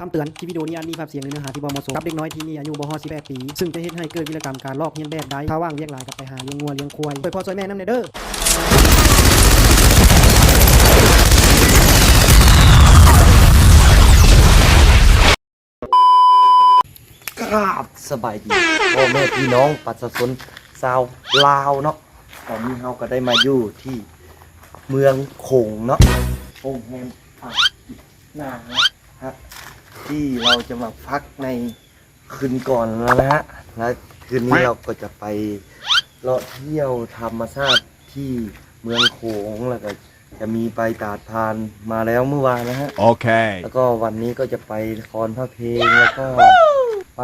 คำเตือนคลิปวิดีโอนี้อาจมีภาพเสียงหรือเนื้อหาที่บ่เหมาะสมกับเด็กน้อยที่มีอายุบ่ฮอด18ปี ซึ่งจะเฮ็ดให้เกิดวิรกรรมการลอกเลียนแบบได้ถ้าว่างเรียกหลายกับไปหาเลี้ยงงัวเลี้ยงควายไปพ่อซอยแม่นำเด้อกราบสบายดีพ่อแม่พี่น้องปัสสนชาวลาวเนาะตอนนี้เราก็ได้มาอยู่ที่เมืองโขงเนาะโองแฮมอะนานะฮะ ที่เราจะมาพักในคืนก่อนแล้วนะฮะแล้วคืนนี้เราก็จะไปเลาะเที่ยวธรรมชาติที่เมืองโขงแล้วก็จะมีไปตาดพานมาแล้วเมื่อวานนะฮะ Okay. แล้วก็วันนี้ก็จะไปคอนพระเพลงแล้วก็ไป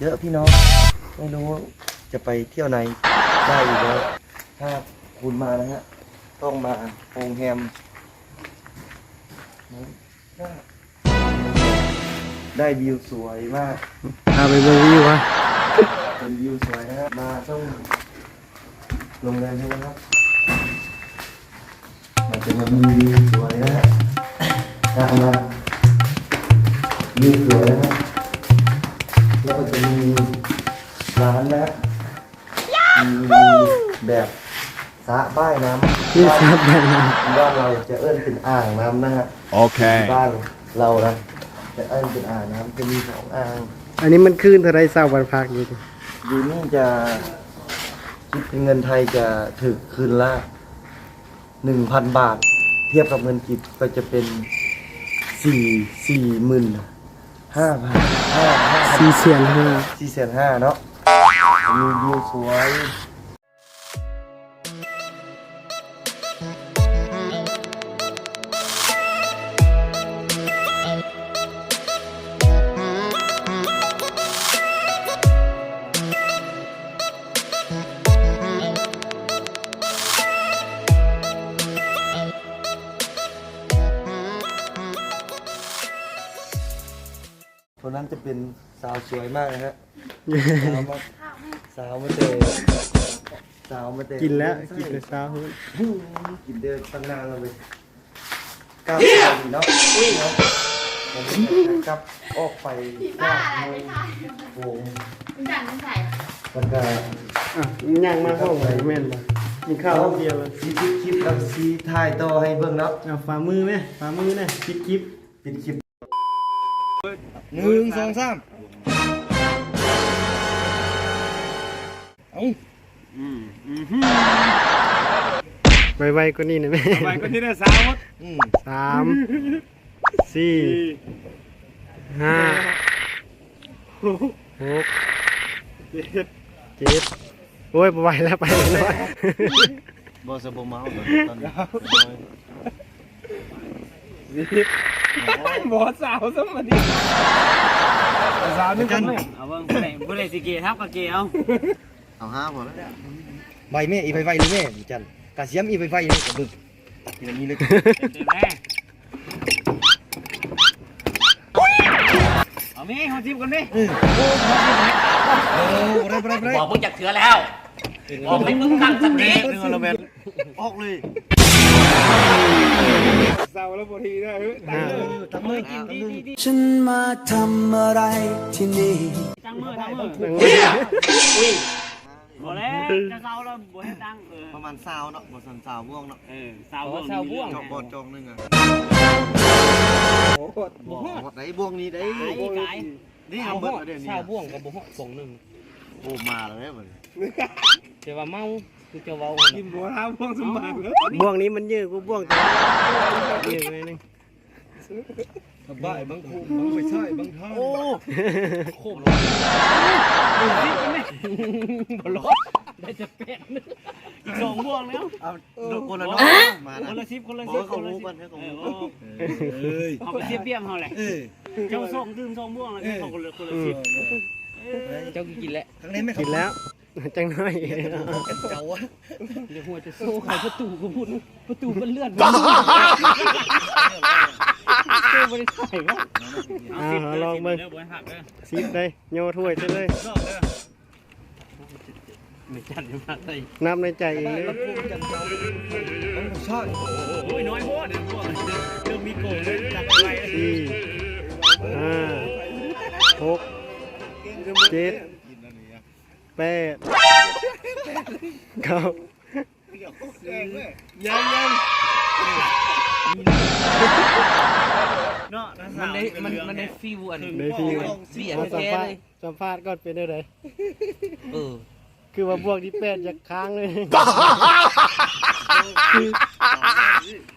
เยอะพี่น้อง ไม่รู้จะไปเที่ยวไหนได้อีกแล้วถ้าคุณมานะฮะ ต้องมาโรงแรม ได้วิวสวยมากพาไปเบิ่งวิววะเป็นวิวสวยนะฮะมาต้องโรงแรมใช่ไหมครับมันจะมามีวิวสวยนะฮะตามมาวิวสวยนะฮะแล้วก็จะมีร้านนะฮะมีแบบสระบ้ายน้ำนี่ครับแบบนั้นบ้านเราจะเอิ้นเป็นอ่างน้ำนะฮะ Okay. บ้านเรานะ จะเอิ้นเป็นอ่างน้ำจะมีสองอ่าง อันนี้มันคืนเท่าไรเศร้าวันพักอยู่ดิอยู่นี่จะคิดเป็นเงินไทยจะถึกคืนละหนึ่งพันบาท เทียบกับเงินกีบก็จะเป็นสี่สี่หมื่นห้าพันห้าห้าสี่เสียนห้าสี่แสนห้าเนาะมีวิวสวย นนั้นจะเป็นสาวสวยมากนะฮะ สาวมาสาวมาเตะสาวมาเตะกินแล้วกินแต่เช้ากินเดินตั้งนานแล้วเลยก้าวไปเนาะอุ้ยเนาะผมกลับออกไปก้าวโอ้โหจันไม่ใส่มันก็อะย่างมาห้องไหนแม่นบ่กินข้าวห้องเดียวเลยซีคลิปคลิปแล้วซีถ่ายต่อให้เบิ่งเนาะเอาฝ่ามือไหมฝ่ามือนะปิดคลิปปิดคลิป หนึ่งสองสามเอาไวๆกว่านี้นะแม่ไปก็ที่ได้สาวดอืมสามสี่ห้าหกเจ็ดโอ้ยบ่ไหวแล้วไปเลยน้อยบอสบเมาตอนนี้ บอสาวสมัยนี้สาวนี่กันไหมเอาเบิ่งบ่ได้บ่ได้สิเกทับกับเกเอาเอาห้าพอแล้วใบแม่อีไฟไฟนี่แม่จันกาเสียมอีไฟไฟนี่กับบึกทีนี้เลยเต็มแน่เอามีเฮาจิ้มกันดิเออโอ้โหได้ได้ได้บอกมึงจากเถือแล้วบอกให้มึงตั้งสติเนื้อละแม่ออกเลย สาแล้วบทีได้เฮ้ยห้าทำมือกินดีดีฉันมาทำอะไรที่นี่จังมือจังมือหนึ่งมือบ่แล้วจะเซาแล้วบ่ให้ตั้งเออประมาณสาเนาะบอสันสาวม่วงเนาะเออเซาบ่เซาบ่วงจอกบอจองนึงอะโอ้โหบ่ได้บ่วงนี้ได้ไอ้กายนี่ทำเบิดเดี๋ยวนี้ชาบ่วงกับบ่ฮอดสองหนึ่งโอ้มาแล้วเหมือนแต่ว่าเมา คือจะเว้ากินบัวท้าพวงสมบัติเลยบ่วงนี้มันยืดกูบ่วงแต่ยืดไปนึงบ้าบางคู่บางไปใช่บางท่าโอ้โคมบ่รอดได้จะเป็ดนึงอีกสองบ่วงแล้วเอาคนละเนาะมาคนนะละ10คนละบอก10เขาคนละรู้10กันให้เขาเอรู้อเอ้ยเอาไปเสียเบี้ยมเฮาแหละเออเจ้าส่งดื่มส่งบ่วงแล้วเขาคนละคนละ10เจ้ากินแล้วครั้งนี้ไม่กินแล้ว จังน้อยเก่าวะเดี๋ยวหัวจะโซ่ไขประตูก็พูดประตูมันเลื่อนโซ่บ่ได้ใส่วะอ่าลองเบิ่งเด้อบ่ให้หักเด้อซิปเลยโยถ้วยซะเลยรอบเด้อไม่จันจะมาใส่นับในใจเองเลยใช่โอ้ยน้อยโพดเดี๋ยวพวกเดี๋ยวมีโกงเลยจัดไปเลยสี่หกเจ็ด แปดเก้ายังยังเนาะมันได้มันมันได้ฟิวอันในที่เบียดมาสัมแท้ภาษเลณ์ยสัมภาษณ์ก่อนเป็นอะไรเออคือว่าบวกที่แปดจะค้างเลย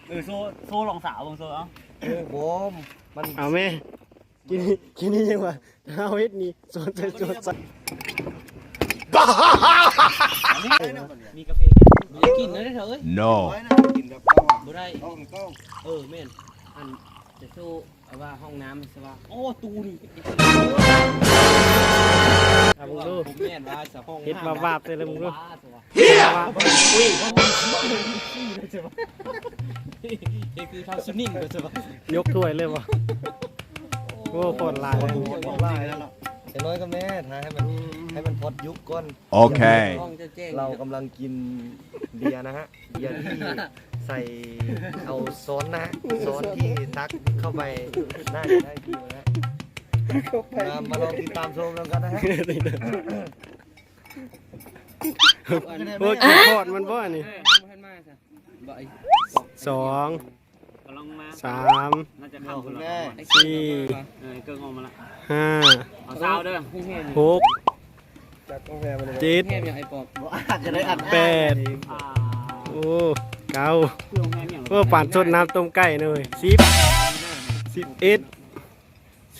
เออโซโซลองสาวบางโซเอาโอ้โหมันเอาแม่กินนี่กินนี่ยังวะเอาเฮ็ดนี่สวนใจสวนใจ มีกาแฟอยากกินนะเถอะเอ้ย no กินแบบเข้าอะบ่ได้ต้องต้องเออแม่นอันจะโซ่เอาว่าห้องน้ำใช่ป่ะโอ้ตูนี่เอามึงดูผมแม่นว่าสะห้องเฮ็ดมาบาปเลยเลยมึงดูว่าสะว่าว่าอุ้ยใช่ป่ะเฮ้ยคือทำซุนิ่งใช่ป่ะยกถ้วยเลยวะโอ้โคตรลายเลยไล่แล้วเนาะ อย่างน้อยก็แม่ทาให้มันให้มันพอดยุคก่อน okay ห้องจะแจ้งเรากำลังกินเบียร์นะฮะ เบียร์ที่ใส่เอาซ้อนนะฮะซ้อนที่ตักเข้าไปน่าจะได้ดีนะฮะมามาลองติดตามชมแล้วกันนะฮะโอ้กินโคตรมันบ่อันนี่ให้มาซะบ่ไอ้สองกำลัง มาสามน่าจะเข้าคนละสี่เออเกิงออกมาละห้าเอาสาวเด้อให้แม่นหกเจ็ดแม่นอย่างไอ้ปอบจะได้อัดแปดอ่าโอ้เก้าเครื่องแห้งอย่างโอ้ปั่นสดน้ำต้มไก่เลยสิบสิบเอ็ด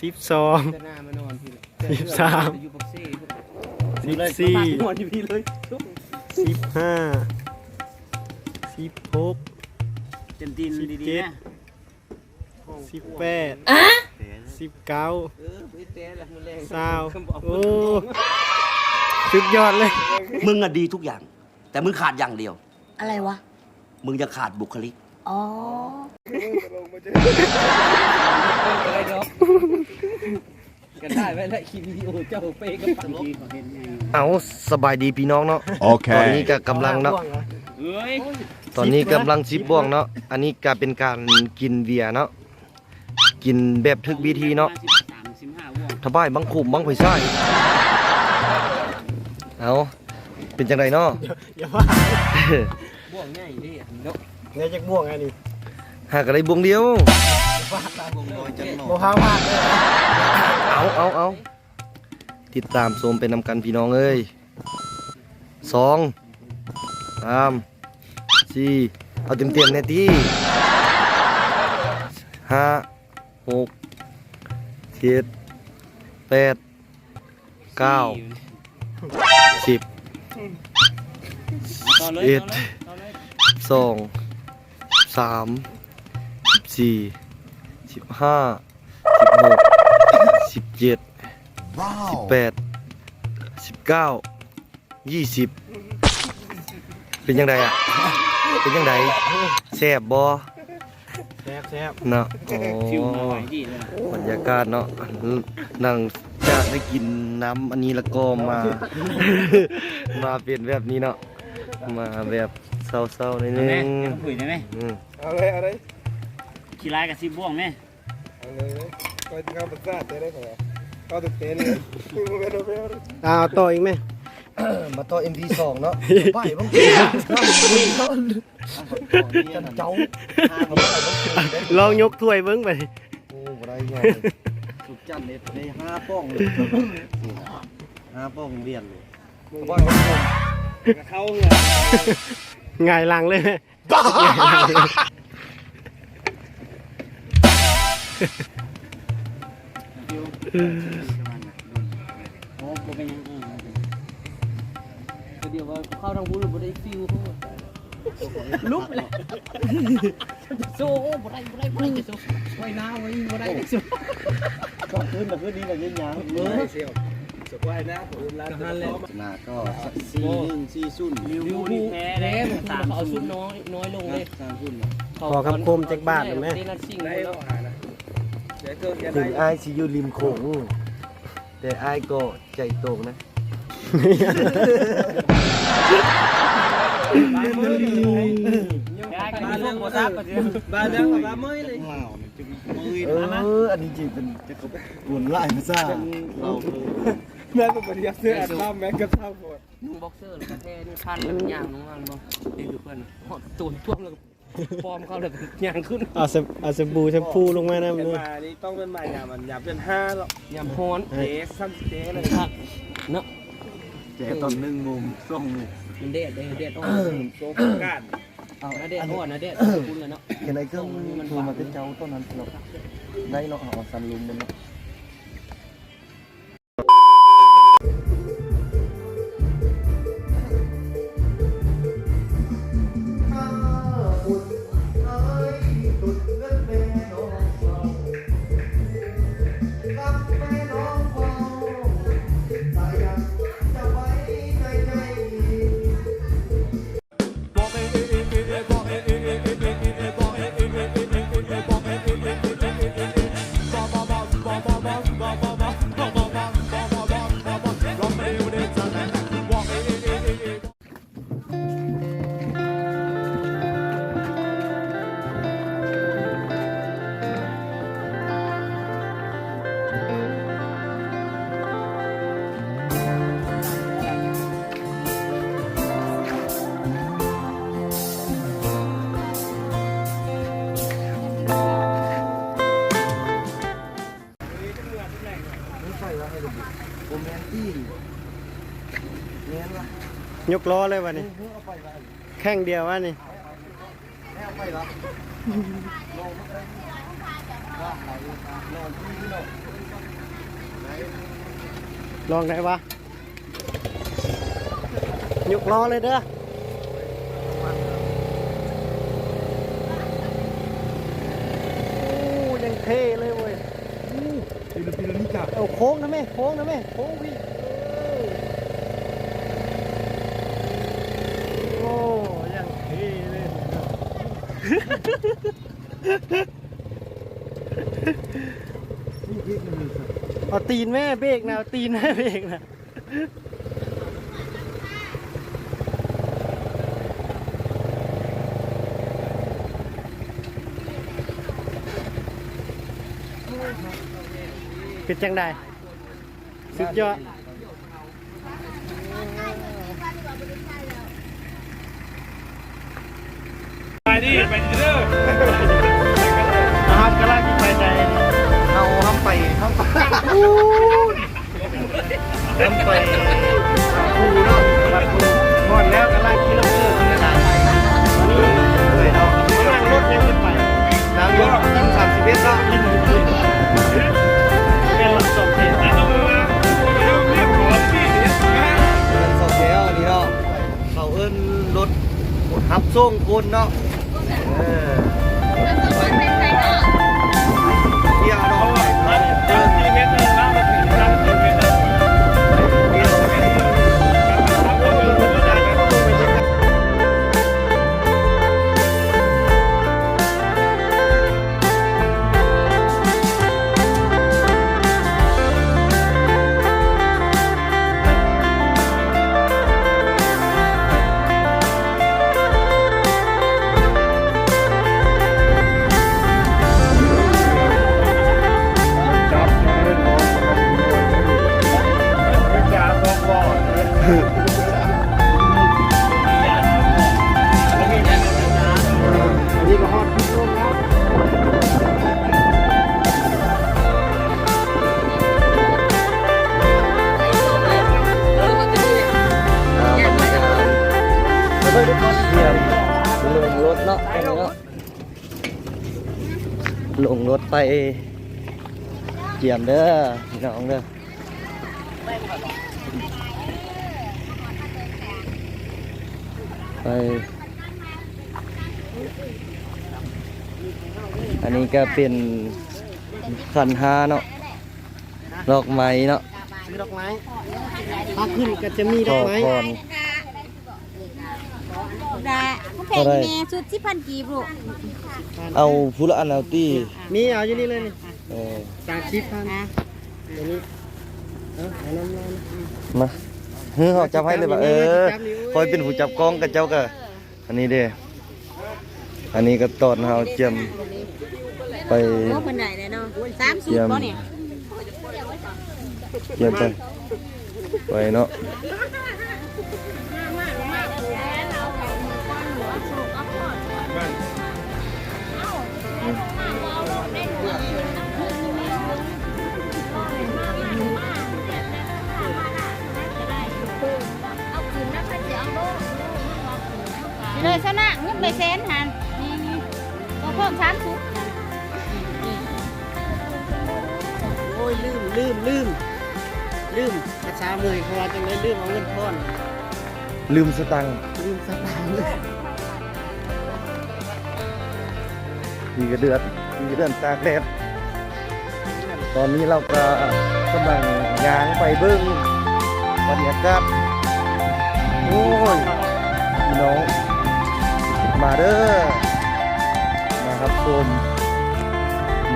สิบสองจะหน้ามานอนพี่แหละสิบสามอยู่ปักซี่สิบสี่นอนที่พี่เลยสิบห้าสิบหกเต็มตีนดีๆนะ สิบแปดสิบเก้าเออไปเตะละมันแรงสาวโอ้สุดยอดเลย มึงอะดีทุกอย่าง แต่มึงขาดอย่างเดียว อะไรวะ มึงจะขาดบุคลิก อ๋ออะไรดอกกันได้ไว้แล้วคลิปวิดีโอเจ้าเป้กับปังที่เขาเห็นไงเอาสบายดีพี่น้องเนาะตอนนี้ okay ก็กำลังเนาะเอ้ยตอนนี้กำลังชิบบ่วงเนาะอันนี้ก็เป็นการกินเบียร์เนาะ กินแบบทึกวิธีเนาะสิบสามสิบห้าว่วงทบายบังคุมบังไผ่ไส้เอาเป็นจังไดเนาะอย่าว่าบ่วงง่ายดินกเนี่ยจะบ่วงไงนี่หากอะไรบวงเดียวบ่พาพาดเลยเอาเอาเอาติดตามชมเป็นนำกันพี่น้องเอ้ยสองสามสี่เอาเต็มเต็มๆแน่ที่ห้า หกเจ็ดแปดเก้าสิบต่อเลยเอ็ดต่อเลยสองสามสิบสี่สิบห้าสิบหกสิบเจ็ดสิบแปดสิบเก้ายี่สิบเป็นยังไงอะ เป็นยังไงแซ่บบ่แซ่บ แซ่บเนาะโอ้คิวมาไหวดีเลยบรรยากาศเนาะนั่งจากได้กินน้ำอันนี้แล้วก็มา มาเป็นแบบนี้เนาะมาแบบเศร้าๆนิดนึแม่งคุยได้ไหมอืมเอาเลยเอาเลยขี้ร้ายกับสิบว่วงแม่เอาเลยก็จะเข้าประสาทได้ของเราเข้าตุกเตนเลยไม่รู้ไม่รู้เอาต่ออีกไหม มาต่อ MP2 เนาะไปบ้างกันเจ้าลองยกถ้วยเบิ้งไปโอ้บ่ได้ยอมสุดจัดเลยได้ห้าป้องเลยห้าป้องเบียนเลยว่าเข้าเหรอง่ายหลังเลยไหมโอ้กูเป็นยังไงเดี๋ยวว่าเข้าทางบุญบ่ได้ฟิวเขาลุกเลยโซ่บ่ได้บ่ได้บ่ได้โซ่ไว้น้าไว้บ่ได้โซ่ก็ขึ้นแบบขึ้นดีแบบยิ่งยังเออเสียวสบายนะผมร้านนั่นแหละนาก็สี่หนึ่งสี่ศูนย์ริวนี่แพ้แล้วสามเขาเอาศูชุนน้อยน้อยลงเลยสามศูนขอคำคมจากบ้านหน่อยไหมได้นัดชิงได้แล้วเอาหานะเดี๋ยวเกินกันถึงไอ้ายสิอยู่ริมโขงแต่ไอ้ายก็ใจตกนะได้กันมาเรื่องโบซับกันเดียวบ้าน เรื่องบ้านเมื่อยเลยว้าวมันจึงมือเอนะออันนี้จริงเป็นจะเขากวนไล่มาซ่าเราแม่ต้องปฏิเสธเสื้ออัดน้ำแม่กระทั่งหมดนุ่งบ็อกเซอร์แล้วก็แท้นี่พันแล้วก็ย่างน้องมันบ่นี่คือเพิ่นฮอดตูนท่วมแล้วก็ปลอมเขาแล้วก็ย่างขึ้นเอาสเอาสบู่แชมพูลงมานะเป็นมึงมานี่ต้องเป็นมาอย่ามันอย่าเป็นห้าหรอกยำฮ้อนเจ๊ซ้ำเจ๊เลยคักเนาะ แจกตอนหนึ่งโมงสองโมงมันเด็ดเด็ดเด็ดอ่อนโซ่กันเอานะเด็ดอ่อนนะเด็ดคุณเลยเนาะเห็นไอ้เครื่องโทรมาเป็นเจ้าต้นนั้นเราได้เนาะเอาซันลุมมันเนาะ ยกล้อเลยวะนี่แข่งเดียววะนี่ลองได้ว่าไหนนอนที่เนาะยกล้อเลยเด้อยังเท่เลยเว้ยปีละปีละนี่จ้าโค้งนะแม่โค้งนะแม่โค้งพี่อ้ยังเท่เลย เอาตีนแม่เบรกนะเอาตีนแม่เบรกนะเป็นจังไดสุดยอด นะครับกำลังไปใจเอาห้ามไปห้ามไปห้ามไปคูเนาะบัดคูหมดแล้วกำลังกิโลเมตรกำลังวันนี้เลยเนาะนั่งรถยังขึ้นไปน้ำยศยิ่งสามสิบเอ็ดเนาะเป็นรถส่งเสร็จเงินสดแล้วนี่เนาะเขาเอิ้นรถทับส่งคนเนาะ เงรถไปเยี่ยมเด้อพี่น้องเด้อไปอันนี้ก็เป็นขันห้าเนาะดอกไม้เนาะซื้อดอกไม้ถ้าขึ้นก็จะมีดขออกไม้ พรได้ผู้แพงแม่ชุดที่พันกีบลูกเอาผู้ละอันเอาตี้มีเอาอยู่นี่เลยนี่เออจากชิปพันนะเดี๋ยวนี้เอาเอาน้ำร้อนมาเฮ้ยเขาจับให้เลยป่ะเออคอยเป็นผู้จับกล้องกับเจ้าก็อันนี้เด้อันนี้ก็ตอนเฮาเจียมไปโอ้คนไหนเลยเนาะสามสูตรบ่เนี่ยเยี่ยมไปไปเนาะ เลยซะนะเงินไปแสนหันนี่นี่ก็เพิ่มสามสูตรโอ้ยลืมลืมลืมลืมภาษาเมยเขาว่าจังได้ลืมเอาเงินทอนลืมสตังค์ลืมสตางค์เลยมีกระเดือดมีกระเดือนตากแดดตอนนี้เราก็กำลังย้างไปเบิ้งบรรยากาศโอ้ยพี่น้อง มาเด้อมาครับชม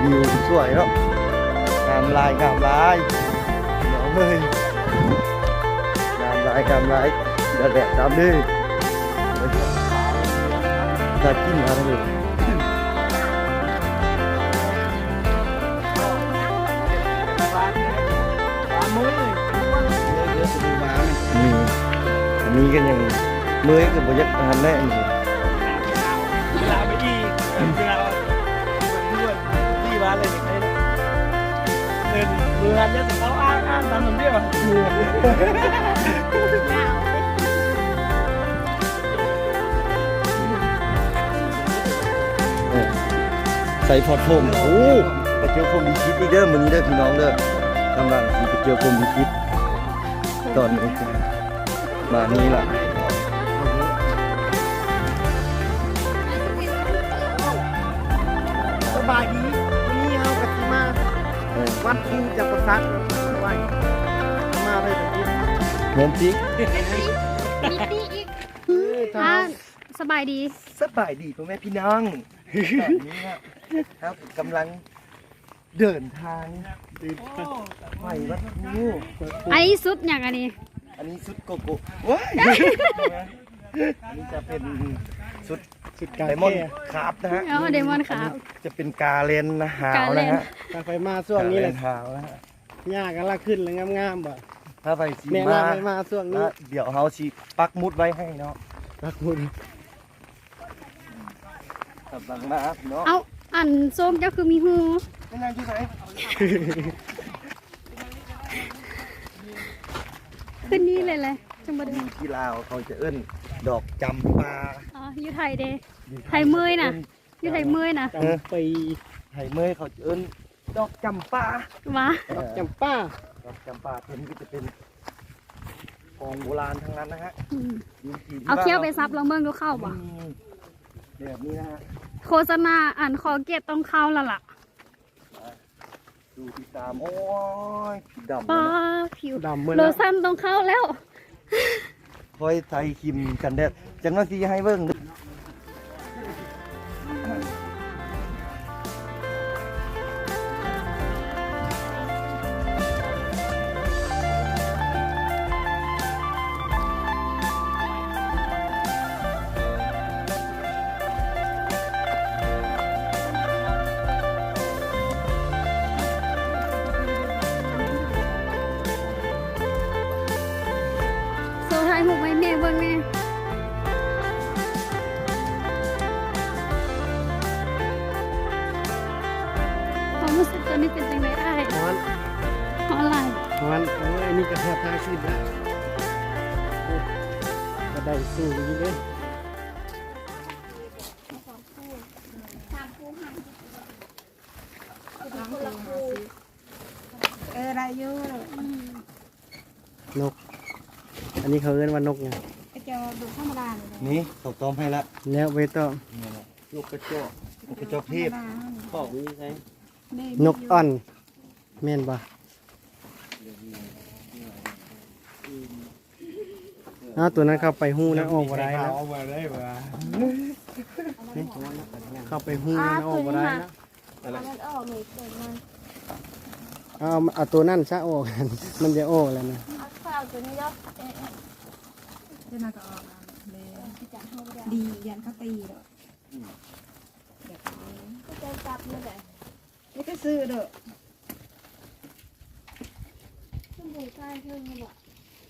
วิวสวยเนาะงามลายงามลายพี่น้อเอ้ยงามลายงามลายเดือดแดดดำเลยถ้ากินมาทั้งหมดนี่อันนี้ก็ยังเมื่อยกับบรรยากาศแน่ อีกเวลาด้วนที่บ้านเลยเนี่ยเป็นเมืองเนี่ยเขาอ้างอ้างตามผมเดียวเมืองเออใส่พอดผมโอ้ไปเจอผมดีคิดอีกเด้อมื้อนี้เด้อพี่น้องเด้อกำลังสิไปเจอผมดีคิดตอนนี้มานี่ล่ะ บายดีวันนี้เอากะทิมาเออวัดคูจักรพรรดิไว้มาเลยแบบนี้แม่นจิกมีปีอีกถ้าสบายดี สบายดีพ่อแม่พี่น้องตอนนี้ครับกำลังเดินทางไปวัดภูไอ้สุดอย่างอันนี้ อันนี้ชุดโกโก้ว้ายอันนี้จะเป็นชุด สุดกาไดรมอนแค่ด์คราฟนะฮะเอาเดมอนขาวจะเป็นกาเลนนะหาวกาเลนะนฮะถ้าไปมาช่วงนี้แหละกาเลหาวนะฮะหญ้ากันละขึ้นเลยงามๆบ่ถ้าไปสีแม่มาลาไปมาช่วงนี้นะเดี๋ยวเฮาชีปักมุดไว้ให้เนาะรักคุณกำลังมาเนาะเอาอันส้มเจ้าคือมีหูไม่นานที่ไหนขึ้นนี่เลยเลยจังบ่ได้ที่ลาวเขาจะเอิ้นดอกจำปา อ๋ออยู่ไทยเด้ ไทยเมยน่ะ อยู่ไทยเมยน่ะจำปีไทยเมยเขาจะเอิ้นดอกจำปาว้าดอกจำป้าดอกจำปาเป็นก็จะเป็นของโบราณทั้งนั้นนะฮะอืมยุคที่เอาเคี้ยวไปซับลองเบิ่งดูเข้าบ่อืมแบบนี้นะฮะโฆษณาอันคอเกตต้องเข้าและล่ะดูติดตาม โอ้ยผิดดำป้าเลยนะผิวดำเมื่อโลแล้วชั่นต้องเข้าแล้ว คอยใส่ครีมกันแดดจังว่าสิให้เบิ่ง ยนี่ก็แทบทางขึ้นแล้วโอ้ก็ได้สู้อยู่เลยเออได้อยู่นก อันนี้เขาเรียกว่านกไงกระจอกดูธรรมดาเลยนี่เขาต้มให้ละแล้วเวตองนี่แหละลูกกระจอกกระจอกเทศบอกนี่ไงนกอ่อนแม่น บ่อ้าวตัวนั้นเข้าไปหู้นะออกบ่ได้แล้วเอามาได้ป่ะเข้าไปหู้นะออกบ่ได้แล้วมันออกหนูเกิดมันเอาเอาตัวนั่นซะออกมันจะออกแล้วนะเอาข้าวตัวนี้ยกดียันเขาตีเลยก็จะจับนี่แหละนี่ก็ซื้อเด้อสมุนไพรเพิ่งมาบอก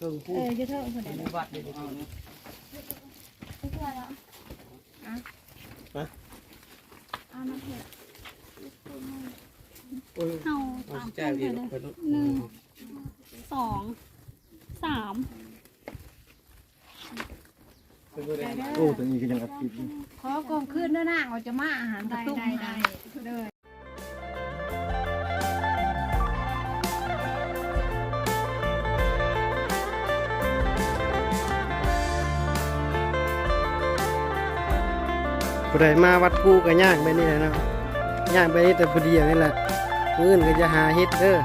เพิ่งพูเออจะเท่าคนไหนในวัดเดี๋ยวนี้ไม่ใช่แล้วอะเอามาเถอะเอาสามคนเลยหนึ่งสองสามโอ้ตัวนี้ก็ยังอัดคลิปอยู่ขอกองขึ้นด้วยนะเราจะมาอาหารกระตุ้มได้ได้ ผู้ใดมาวัดกู้ก็ย่างไปนี่แหละเนาะย่างไปนี่แต่ผู้เดียวนี่แหละมื้ออื่นก็จะหาเฮ็ดเด้อ